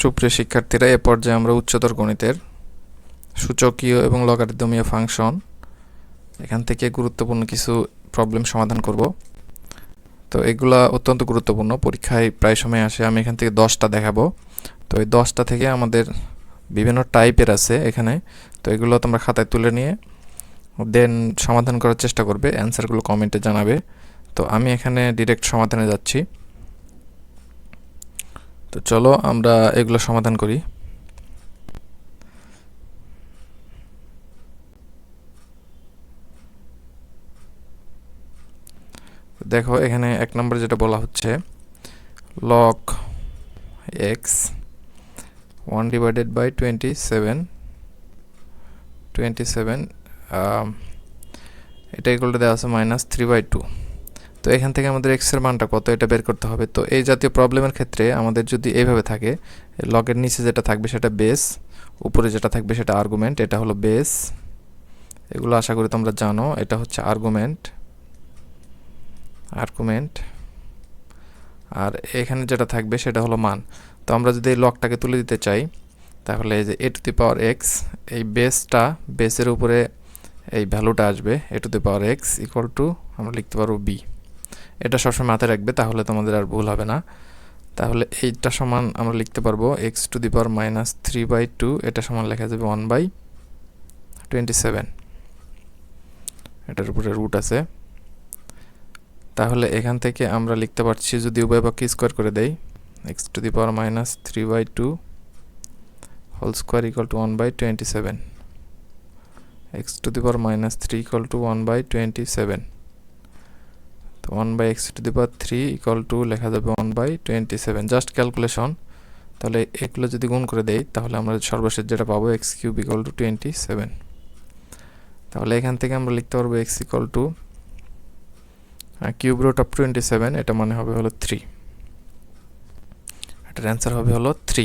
সুপ্রিয় শিক্ষার্থীরা, এ পর্যায়ে আমরা উচ্চতর গণিতের সূচকীয় এবং লগারিদমীয় ফাংশন এখান থেকে গুরুত্বপূর্ণ কিছু প্রবলেম সমাধান করব। তো এগুলা অত্যন্ত গুরুত্বপূর্ণ, পরীক্ষায় প্রায় সময় আসে, আমি এখান থেকে দশটা দেখাবো। তো এই দশটা থেকে আমাদের বিভিন্ন টাইপের আছে এখানে, তো এগুলো তোমরা খাতায় তুলে নিয়ে দেন সমাধান করার চেষ্টা করবে অ্যান্সারগুলো কমেন্টে জানাবে। তো আমি এখানে ডিরেক্ট সমাধানে যাচ্ছি। তো চলো আমরা এগুলো সমাধান করি। দেখো এখানে এক নম্বর যেটা বলা হচ্ছে log X one divided by twenty seven twenty seven এটা ইকুয়ালটা দেওয়া আছে মাইনাস থ্রি বাই টু তো এখান থেকে আমাদের এক্সের মানটা কত এটা বের করতে হবে। তো এই জাতীয় প্রবলেমের ক্ষেত্রে আমাদের যদি এইভাবে থাকে লগের নিচে যেটা থাকবে সেটা বেস উপরে যেটা থাকবে সেটা আর্গুমেন্ট এটা হলো বেস এগুলো আশা করি তোমরা জানো, এটা হচ্ছে আর্গুমেন্ট আর্গুমেন্ট আর এখানে যেটা থাকবে সেটা হলো মান। তো আমরা যদি এই লকটাকে তুলে দিতে চাই, তাহলে এই যে এ টু দি পাওয়ার এক্স এই বেসটা বেসের উপরে এই ভ্যালুটা আসবে A to the power X equal to আমরা লিখতে পারব বি এটা সবসময় মাথায় রাখবে, তাহলে তোমাদের আর ভুল হবে না। তাহলে এইটা সমান আমরা লিখতে পারব X to the power minus three by two এটা সমান লেখা যাবে ওয়ান বাই টোয়েন্টি সেভেন এটার উপরে রুট আছে। তাহলে এখান থেকে আমরা লিখতে পারছি, যদি উভয় পক্ষে স্কোয়ার করে দেই X to the power minus three by two whole square equal to one by twenty seven X to the power minus three equal to one by twenty seven তো one by X to the power three equal to লেখা যাবে one by twenty seven just calculation তাহলে এগুলো যদি গুণ করে দেই, তাহলে আমরা সর্বশেষ যেটা পাবো X cube equal to twenty seven তাহলে এখান থেকে আমরা লিখতে পারব X equal to cube root of twenty seven এটা মানে হবে হলো থ্রি এটার অ্যান্সার হবে হলো থ্রি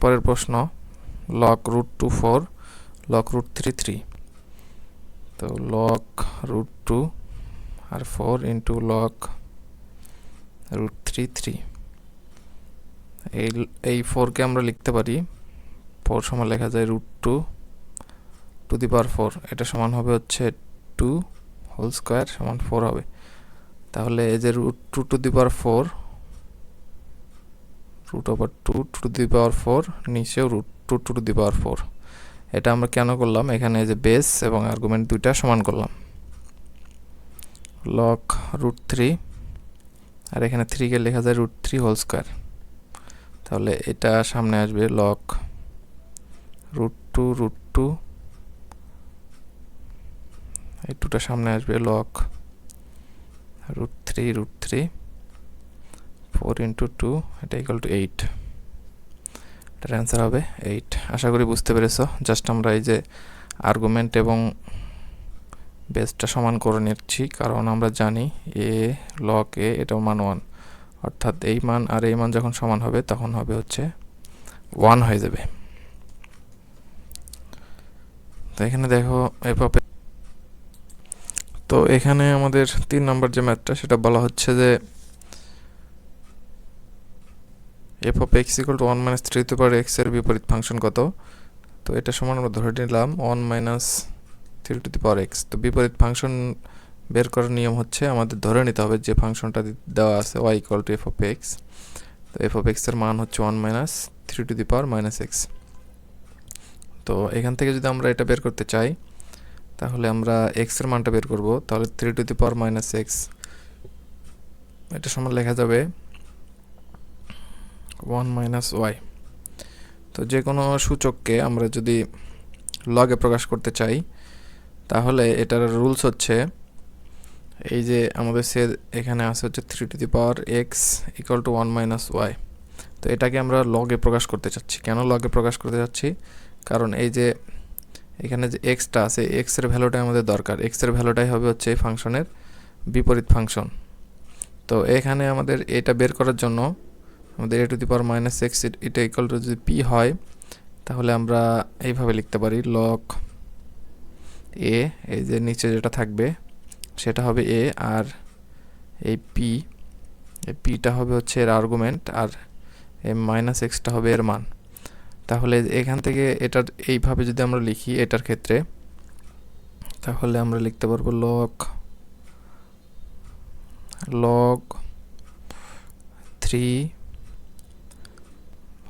পরের প্রশ্ন log root two four log root three three তো লক রুট টু আর four into log root three three এই এই ফোরকে আমরা লিখতে পারি। ফোর সমান লেখা যায় root two to the power four এটা সমান হবে হচ্ছে টু হোল স্কোয়ার সমান ফোর হবে। তাহলে এই যে root two to the power four root over two two to the power four নিচেও root two two to the power four এটা আমরা কেন করলাম? এখানে যে বেস এবং আর্গুমেন্ট দুইটা সমান করলাম। লক রুট থ্রি আর এখানে থ্রিকে লেখা যায় রুট থ্রি হোল স্কোয়ার তাহলে এটা সামনে আসবে log root two root two এই টুটা সামনে আসবে log root three root three four into two এটা ইকাল টু এইট এটার অ্যান্সার হবে এইট আশা করি বুঝতে পেরেছ। জাস্ট আমরা এই যে আর্গুমেন্ট এবং বেসটা সমান করে নিচ্ছি, কারণ আমরা জানি এ লক এ এটাও মান ওয়ান অর্থাৎ এই মান আর এই মান যখন সমান হবে, তখন হবে হচ্ছে ওয়ান হয়ে যাবে। তো এখানে দেখো এভাবে তো এখানে আমাদের তিন নম্বর যে ম্যাথটা সেটা বলা হচ্ছে যে F of X equal to one minus three to power এক্সের বিপরীত ফাংশন কত? তো এটা সমান আমরা ধরে নিলাম one minus three to the power X তো বিপরীত ফাংশন বের করার নিয়ম হচ্ছে আমাদের ধরে নিতে হবে যে ফাংশনটা দেওয়া আছে Y equal to F of X তো এফ অফ এক্সের মান হচ্ছে one minus three to the power minus X তো এখান থেকে যদি আমরা এটা বের করতে চাই, তাহলে আমরা এক্সের মানটা বের করব। তাহলে three to the power minus X এটা সমান লেখা যাবে ওয়ান মাইনাস ওয়াই তো যে কোনো সূচককে আমরা যদি লগে প্রকাশ করতে চাই তাহলে এটার রুলস হচ্ছে, এই যে আমাদের সে এখানে আছে হচ্ছে three to the power X equal to one minus Y তো এটাকে আমরা লগে প্রকাশ করতে চাচ্ছি। কেন লগে প্রকাশ করতে চাচ্ছি? কারণ এই যে এখানে যে এক্সটা আছে এক্সের ভ্যালুটাই আমাদের দরকার। এক্সের ভ্যালুটাই হবে হচ্ছে এই ফাংশনের বিপরীত ফাংশন। তো এখানে আমাদের এটা বের করার জন্য আমাদের A to the power minus X এটা ইকুয়াল টু যদি পি হয়, তাহলে আমরা এইভাবে লিখতে পারি লক এ এই যে নিচে যেটা থাকবে, সেটা হবে এ আর এই পি এই পিটা হবে হচ্ছে এর আর্গুমেন্ট আর এই মাইনাস এক্সটা হবে এর মান। তাহলে এখান থেকে এটার, এইভাবে যদি আমরা লিখি এটার ক্ষেত্রে, তাহলে আমরা লিখতে পারব log log three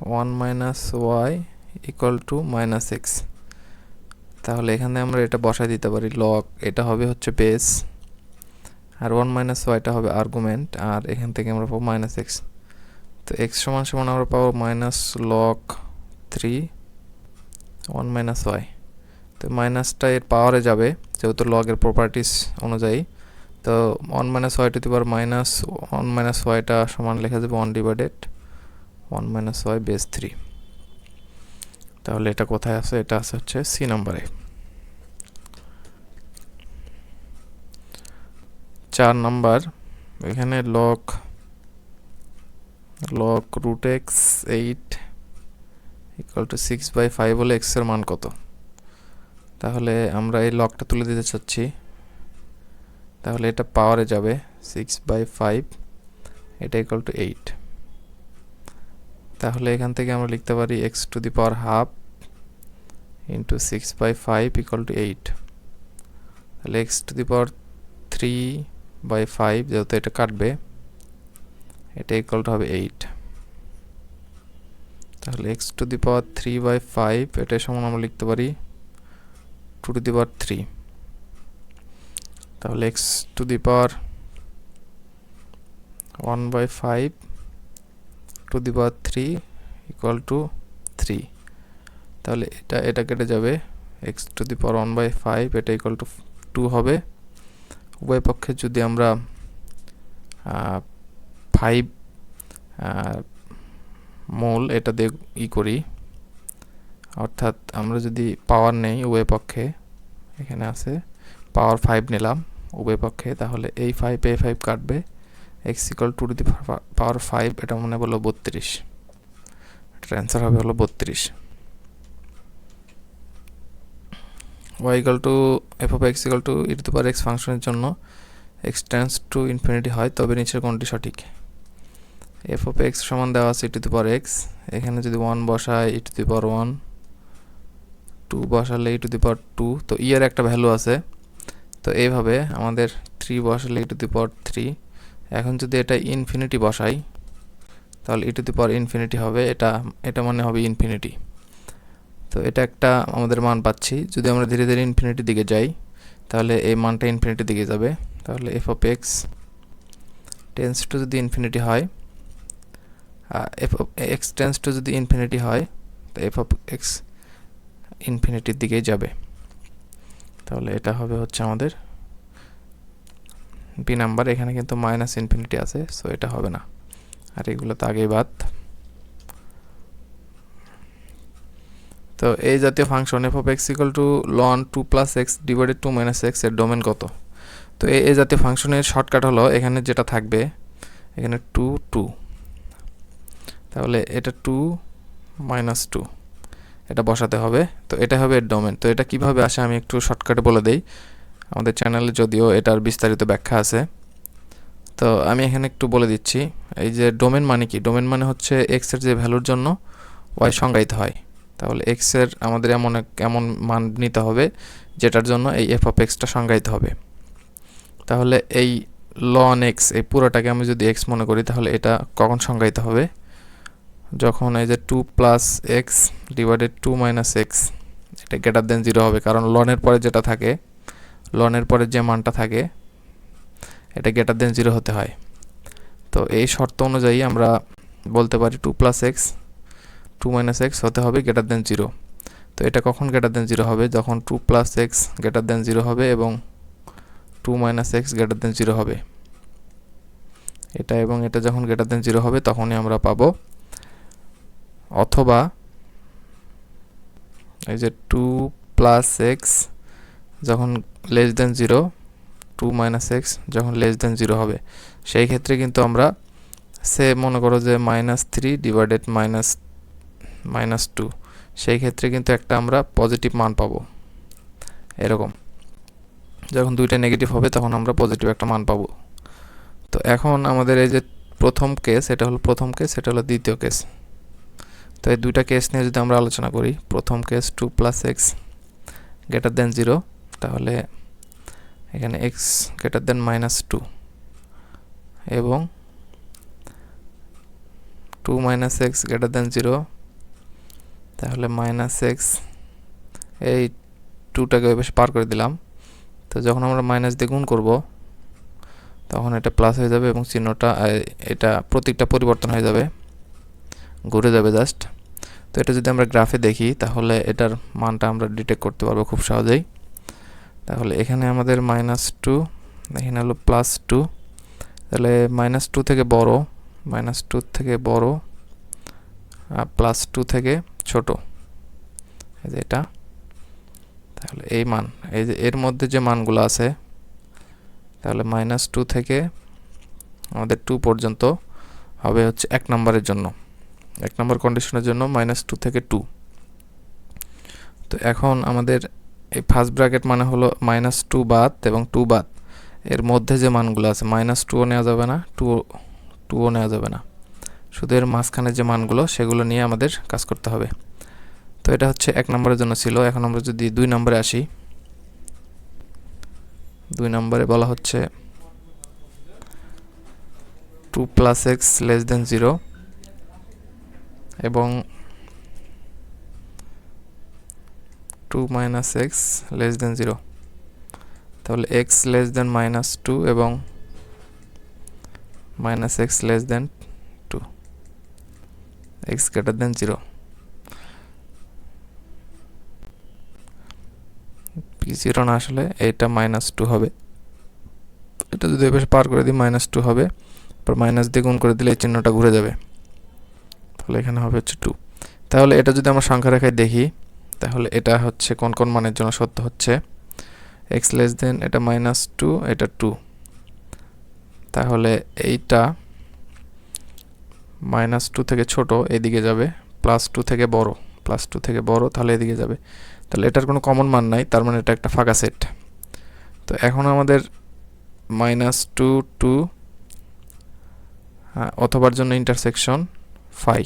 one minus Y equal to minus X তাহলে এখানে আমরা এটা বসাই দিতে পারি লক এটা হবে হচ্ছে বেস আর ওয়ান মাইনাস ওয়াইটা হবে আর্গুমেন্ট আর এখান থেকে আমরা পাবো মাইনাস এক্স তো এক্স সমান সমান আমরা পাবো minus log three one minus Y তো মাইনাসটা এর পাওয়ারে যাবে, যেহেতু লগের প্রপার্টিস অনুযায়ী। তো one minus Y to minus one minus ওয়াইটা সমান লেখা যাবে one divided one minus Y base three তাহলে এটা কোথায় আছে? এটা আছে হচ্ছে সি নাম্বারে চার নাম্বার, এখানে log log root X eight equal to six by five হলে এক্সের মান কত? তাহলে আমরা এই লকটা তুলে দিতে চাচ্ছি। তাহলে এটা পাওয়ারে যাবে সিক্স বাই ফাইভ এটা ইকুয়াল টু এইট তাহলে এখান থেকে আমরা লিখতে পারি X to the power half into six by five equal to eight তাহলে X to the power three by five যেহেতু এটা কাটবে, এটা ইকুয়াল টু হবে এইট তাহলে X to the power three by five এটা সমান আমরা লিখতে পারি two to the power three তাহলে X to the power one by five to the power three equal to three তাহলে এটা এটা কেটে যাবে X to the power one by five এটা ইকুয়াল টু টু হবে। উভয় পক্ষে যদি আমরা ফাইভ মূল এটা দিয়ে ই করি, অর্থাৎ আমরা যদি পাওয়ার নেই উভয় পক্ষে, এখানে আছে পাওয়ার ফাইভ নিলাম উভয় পক্ষে, তাহলে এই ফাইভ এ ফাইভ কাটবে X equal to the power five এটা মনে বলল বত্রিশ এটার অ্যান্সার হবে হলো বত্রিশ। Y equal to F of X equal to E to power X ফাংশনের জন্য এক্স টেন্স টু ইনফিনিটি হয়, তবে নিচের কোনটি সঠিক। এফ অফ এক্স সমান দেওয়া আছে ই টু দি পাওয়ার এক্স এখানে যদি ওয়ান বসায় E to the power one two বসালে ই টু দি পাওয়ার টু তো ই একটা ভ্যালু আছে। তো এইভাবে আমাদের থ্রি বসালে ই টু দি পাওয়ার থ্রি এখন যদি এটা ইনফিনিটি বসাই, তাহলে e to the power infinity হবে, এটা এটা মানে হবে ইনফিনিটি তো এটা একটা আমাদের মান পাচ্ছি। যদি আমরা ধীরে ধীরে ইনফিনিটির দিকে যাই, তাহলে এই মানটা ইনফিনিটির দিকে যাবে। তাহলে F of X tends to যদি ইনফিনিটি হয় F of X tends to যদি ইনফিনিটি হয়, তো এফ অফ এক্স ইনফিনিটির দিকেই যাবে। তাহলে এটা হবে হচ্ছে আমাদের বি নাম্বার এখানে কিন্তু মাইনাস ইনফিনিটি আছে সো এটা হবে না। আর এগুলো তো আগেই বাদ। তো এই জাতীয় function F of X equal to ln two plus X divided two minus এক্সের ডোমেন কত? তো এই জাতীয় ফাংশনের শর্টকাট হলো এখানে যেটা থাকবে, এখানে টু টু তাহলে এটা টু মাইনাস টু এটা বসাতে হবে। তো এটা হবে এর ডোমেন তো এটা কীভাবে আসে আমি একটু শর্টকাটে বলে দেই। আমাদের চ্যানেলে যদিও এটার বিস্তারিত ব্যাখ্যা আছে। তো আমি এখানে একটু বলে দিচ্ছি। এই যে ডোমেন মানে কি? ডোমেন মানে হচ্ছে এক্সের যে ভ্যালুর জন্য ওয়াই সংজ্ঞায়িত হয়। তাহলে এক্সের আমাদের এমন এক, এমন মান নিতে হবে, যেটার জন্য এই এফ অফ এক্সটা সংজ্ঞায়িত হবে। তাহলে এই লন এক্স এই পুরোটাকে আমি যদি এক্স মনে করি, তাহলে এটা কখন সংজ্ঞায়িত হবে? যখন এই যে two plus X divided two minus X এটা গ্রেটার দেন জিরো হবে, কারণ লনের পরে যেটা থাকে লনের পরে যে মানটা থাকে, এটা গ্রেটার দেন জিরো হতে হয়। তো এই শর্ত অনুযায়ী আমরা বলতে পারি two plus X two minus X হতে হবে গ্রেটার দেন জিরো তো এটা কখন গ্রেটার দেন জিরো হবে? যখন two plus X greater than zero হবে এবং two minus X greater than zero হবে। এটা এবং এটা যখন গ্রেটার দেন জিরো হবে, তখনই আমরা পাবো অথবা এই যে টু প্লাস এক্স যখন less than zero two minus X যখন লেস দেন জিরো হবে। সেই ক্ষেত্রে কিন্তু আমরা সে মনে করো যে minus three divided minus minus two সেই ক্ষেত্রে কিন্তু একটা আমরা পজিটিভ মান পাবো। এরকম। যখন দুইটা নেগেটিভ হবে, তখন আমরা পজিটিভ একটা মান পাবো। তো এখন আমাদের এই যে প্রথম কেস এটা হলো প্রথম কেস এটা হলো দ্বিতীয় কেস তো এই দুইটা কেস নিয়ে যদি আমরা আলোচনা করি, প্রথম case two plus x greater than zero তাহলে এখানে x greater than minus two এবং two minus x greater than zero তাহলে মাইনাস এক্স এই টুটাকে ওই পাশে পার করে দিলাম। তো যখন আমরা মাইনাস দিয়ে গুণ করব, তখন এটা প্লাস হয়ে যাবে এবং চিহ্নটা এটা প্রতীকটা পরিবর্তন হয়ে যাবে। ঘুরে যাবে জাস্ট তো এটা যদি আমরা গ্রাফে দেখি, তাহলে এটার মানটা আমরা ডিটেক্ট করতে পারব খুব সহজেই। তাহলে এখানে আমাদের মাইনাস টু এখানে হলো প্লাস টু তাহলে মাইনাস টু থেকে বড় মাইনাস টু থেকে বড় প্লাস টু থেকে ছোট। এই যে এটা। তাহলে এই মান, এই যে এর মধ্যে যে মানগুলো আছে, তাহলে মাইনাস টু থেকে আমাদের টু পর্যন্ত হবে হচ্ছে এক নম্বরের জন্য। এক নম্বর কন্ডিশনের জন্য মাইনাস টু থেকে টু তো এখন আমাদের এই ফার্স্ট ব্র্যাকেট মানে হলো মাইনাস টু বাদ এবং টু বাদ। এর মধ্যে যে মানগুলো আছে মাইনাস টুও নেওয়া যাবে না টু টুও নেওয়া যাবে না। শুধু এর মাঝখানে যে মানগুলো, সেগুলো নিয়ে আমাদের কাজ করতে হবে। তো এটা হচ্ছে এক নম্বরের জন্য ছিল। এখন আমরা যদি দুই নম্বরে আসি, দুই নম্বরে বলা হচ্ছে two plus x less than zero এবং two minus x less than zero. তাহলে x less than minus two এবং minus x less than x greater than zero p zero না আসলে এটা মাইনাস টু হবে। এটা যদি এবার পার করে দিই মাইনাস টু হবে। পর মাইনাস দিয়ে গুণ করে দিলে এই চিহ্নটা ঘুরে যাবে। তাহলে এখানে হবে হচ্ছে টু তাহলে এটা যদি আমরা সংখ্যা রেখায় দেখি, তাহলে এটা হচ্ছে কোন কোন মানের জন্য সত্য হচ্ছে? এক্স লেস দেন এটা মাইনাস টু এটা টু তাহলে এইটা মাইনাস টু থেকে ছোট, এদিকে যাবে। প্লাস টু থেকে বড়, প্লাস টু থেকে বড়, তাহলে এদিকে যাবে। তাহলে এটার কোনো কমন মান নাই, তার মানে এটা একটা ফাঁকা সেট। তো এখন আমাদের মাইনাস টু টু অথবার জন্য ইন্টারসেকশন ফাই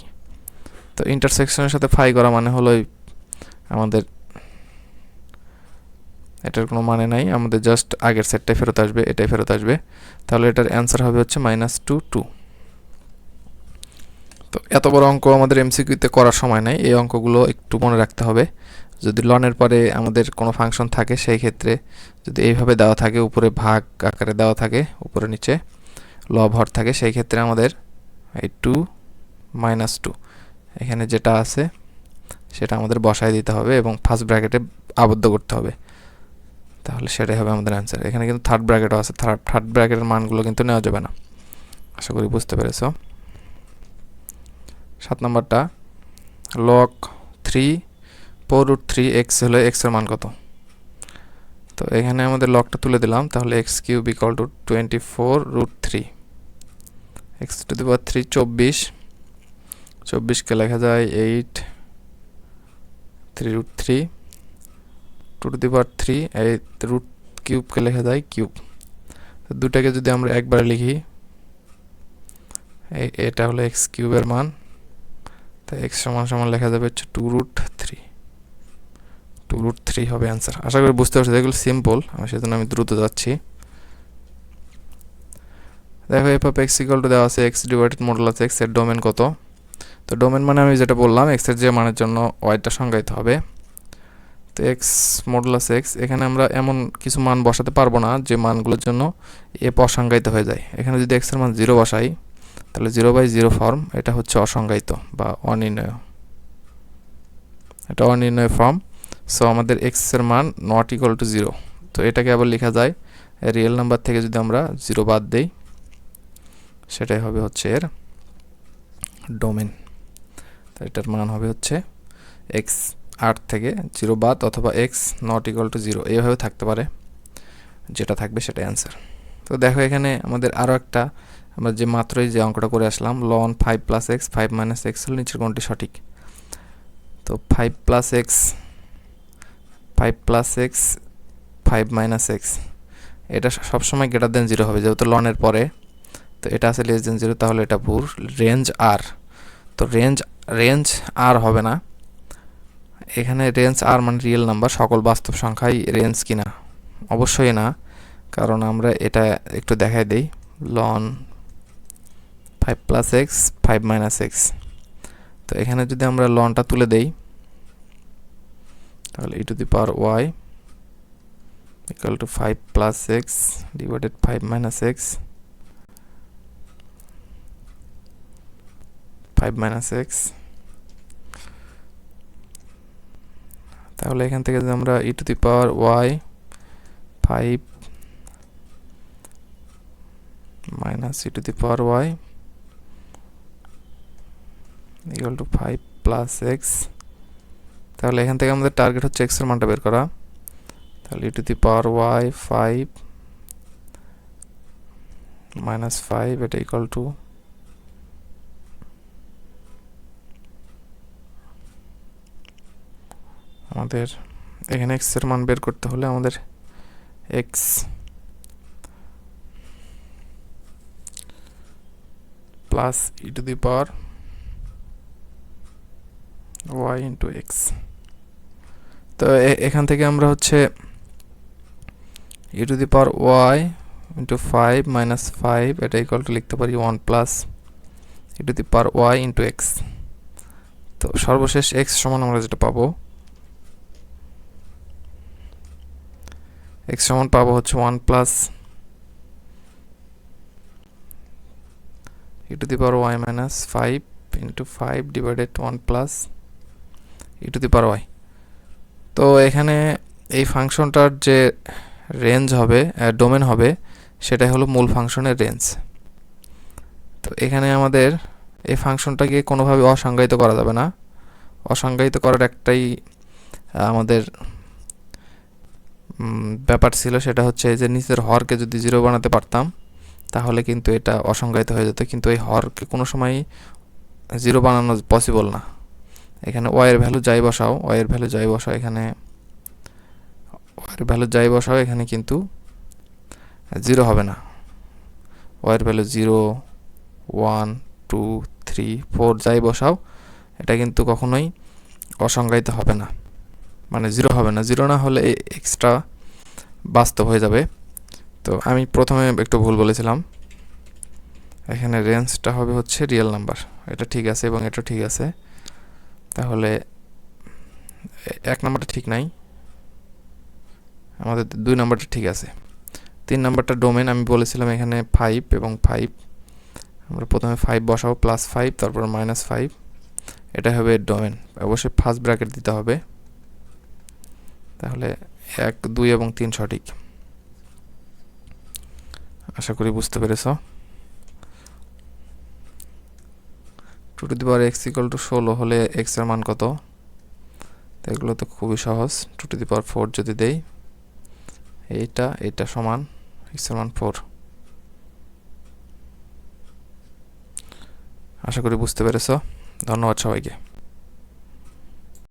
তো ইন্টারসেকশনের সাথে ফাই করা মানে হলো আমাদের, এটার কোনো মানে নাই, আমাদের জাস্ট আগের সেটটাই ফেরত আসবে, এটাই ফেরত আসবে। তাহলে এটার অ্যান্সার হবে হচ্ছে মাইনাস টু টু। তো এত বড় অঙ্ক আমাদের এমসিকিউতে করার সময় নাই, এই অঙ্কগুলো একটু মনে রাখতে হবে। যদি লনের পরে আমাদের কোনো ফাংশন থাকে, সেই ক্ষেত্রে যদি এইভাবে দেওয়া থাকে, উপরে ভাগ আকারে দেওয়া থাকে, উপরে নিচে ল ভর থাকে, সেই ক্ষেত্রে আমাদের এই টু মাইনাস টু এখানে যেটা আছে সেটা আমাদের বসায় দিতে হবে এবং ফার্স্ট ব্র্যাকেটে আবদ্ধ করতে হবে। তাহলে সেটাই হবে আমাদের অ্যান্সার এখানে কিন্তু থার্ড ব্র্যাকেটও আছে থার্ড থার্ড ব্র্যাকেটের মানগুলো কিন্তু নেওয়া যাবে না। আশা করি বুঝতে পেরেছ। সাত নম্বরটা। Log three four root three x হলে এক্সের মান কত? তো এখানে আমাদের লকটা তুলে দিলাম, তাহলে x cube equal to twenty four root three x to the power three চব্বিশ। চব্বিশকে লেখা যায় eight three root three two to the power three এই রুট কিউবকে লেখা যায় কিউব দুটাকে যদি আমরা একবারে লিখি এটা হলো এক্স কিউবের মান। তাই এক্স সমান সমান লেখা যাবে হচ্ছে two root three two root three হবে অ্যান্সার আশা করি বুঝতে পারছি, এগুলো সিম্পল আমি সেজন্য আমি দ্রুত যাচ্ছি। দেখো f of x equal to দেওয়া আছে এক্স ডিভাইডেড মডেল আছে এক্সের ডোমেন কত? তো ডোমেন মানে আমি যেটা বললাম এক্সের যে মানের জন্য ওয়াইটা সংজ্ঞায়িত হবে। তো এক্স মডুলাস এক্স এখানে আমরা এমন কিছু মান বসাতে পারব না, যে মানগুলোর জন্য এফ অসংজ্ঞায়িত হয়ে যায়। এখানে যদি এক্সের মান জিরো বসাই তাহলে জিরো বাই জিরো ফর্ম এটা হচ্ছে অসংজ্ঞায়িত বা অনির্ণয়। এটা অনির্ণয় ফর্ম সো আমাদের এক্সের মান নট ইকুয়াল টু জিরো তো এটাকে আবার লেখা যায় রিয়েল নাম্বার থেকে যদি আমরা জিরো বাদ দেই, সেটাই হবে হচ্ছে এর ডোমেন তো এটার মান হবে হচ্ছে এক্স আট থেকে জিরো বাদ অথবা x not equal to zero এইভাবে থাকতে পারে, যেটা থাকবে সেটা অ্যান্সার তো দেখো এখানে আমাদের আরও একটা আমরা যে মাত্রই যে অঙ্কটা করে আসলাম ln five plus x five minus x হল নিচের কোনটি সঠিক? তো five plus x five plus x five minus x এটা সবসময় গ্রেটার দেন জিরো হবে। যেহেতু লনের পরে, তো এটা আছে লেস দেন জিরো তাহলে এটা ভুল। রেঞ্জ আর তো রেঞ্জ রেঞ্জ আর হবে না। এখানে রেঞ্জ আর মানে রিয়েল নাম্বার সকল বাস্তব সংখ্যাই রেঞ্জ কিনা? অবশ্যই না, কারণ আমরা এটা একটু দেখাই দেই। Ln five plus x five minus x তো এখানে যদি আমরা লনটা তুলে দেই, তাহলে e to the power y equal to five plus x divided five minus x five minus x তাহলে এখান থেকে যদি আমরা e to the power y five minus e to the power y equal to five plus x তাহলে এখান থেকে আমাদের target হচ্ছে এক্সের মানটা বের করা। তাহলে e to the power y five minus five এটা ইকুয়াল টু আমাদের এখানে এক্সের মান বের করতে হলে আমাদের x plus e to the power y into x তো এখান থেকে আমরা হচ্ছে e to the power y into five minus five এটা ইকুয়াল টু লিখতে পারি one plus e to the power y into x তো সর্বশেষ এক্স সমান আমরা যেটা পাবো এক্স সমান পাবো হচ্ছে one plus e to the power y minus five into five divided one plus e to the power y তো এখানে এই ফাংশনটার যে রেঞ্জ হবে ডোমেন হবে, সেটাই হলো মূল ফাংশনের রেঞ্জ তো এখানে আমাদের এই ফাংশনটাকে কোনোভাবে অসংজ্ঞায়িত করা যাবে না। অসংজ্ঞায়িত করার একটাই আমাদের ব্যাপার ছিল, সেটা হচ্ছে যে নিচের হরকে যদি জিরো বানাতে পারতাম, তাহলে কিন্তু এটা অসংজ্ঞায়িত হয়ে যেত। কিন্তু এই হরকে কোনো সময় জিরো বানানো পসিবল না। এখানে ওয়াইয়ের ভ্যালু যাই বসাও ওয়াইয়ের ভ্যালু যাই বসাও এখানে ওয়াইয়ের ভ্যালু যাই বসাও এখানে কিন্তু জিরো হবে না। ওয়াইয়ের value zero one two three four যাই বসাও, এটা কিন্তু কখনোই অসংজ্ঞায়িত হবে না। মানে জিরো হবে না। জিরো না হলে এক্সট্রা বাস্তব হয়ে যাবে। তো আমি প্রথমে একটু ভুল বলেছিলাম। এখানে রেঞ্জটা হবে হচ্ছে রিয়েল নাম্বার এটা ঠিক আছে এবং এটা ঠিক আছে। তাহলে এক নাম্বারটা ঠিক নাই। আমাদের দুই নাম্বারটা ঠিক আছে। তিন নাম্বারটা ডোমেন আমি বলেছিলাম এখানে ফাইভ এবং ফাইভ আমরা প্রথমে ফাইভ বসাবো প্লাস ফাইভ তারপর মাইনাস ফাইভ এটা হবে ডোমেন অবশ্যই ফার্স্ট ব্র্যাকেট দিতে হবে। তাহলে এক, দুই এবং তিন সঠিক। আশা করি বুঝতে পেরেছ। Two to the power x equal to ষোলো হলে এক্সের মান কত? এগুলো তো খুবই সহজ। Two to the power four যদি দেই, এইটা এটা সমান এক্সের মান ফোর আশা করি বুঝতে পেরেছ। ধন্যবাদ সবাইকে।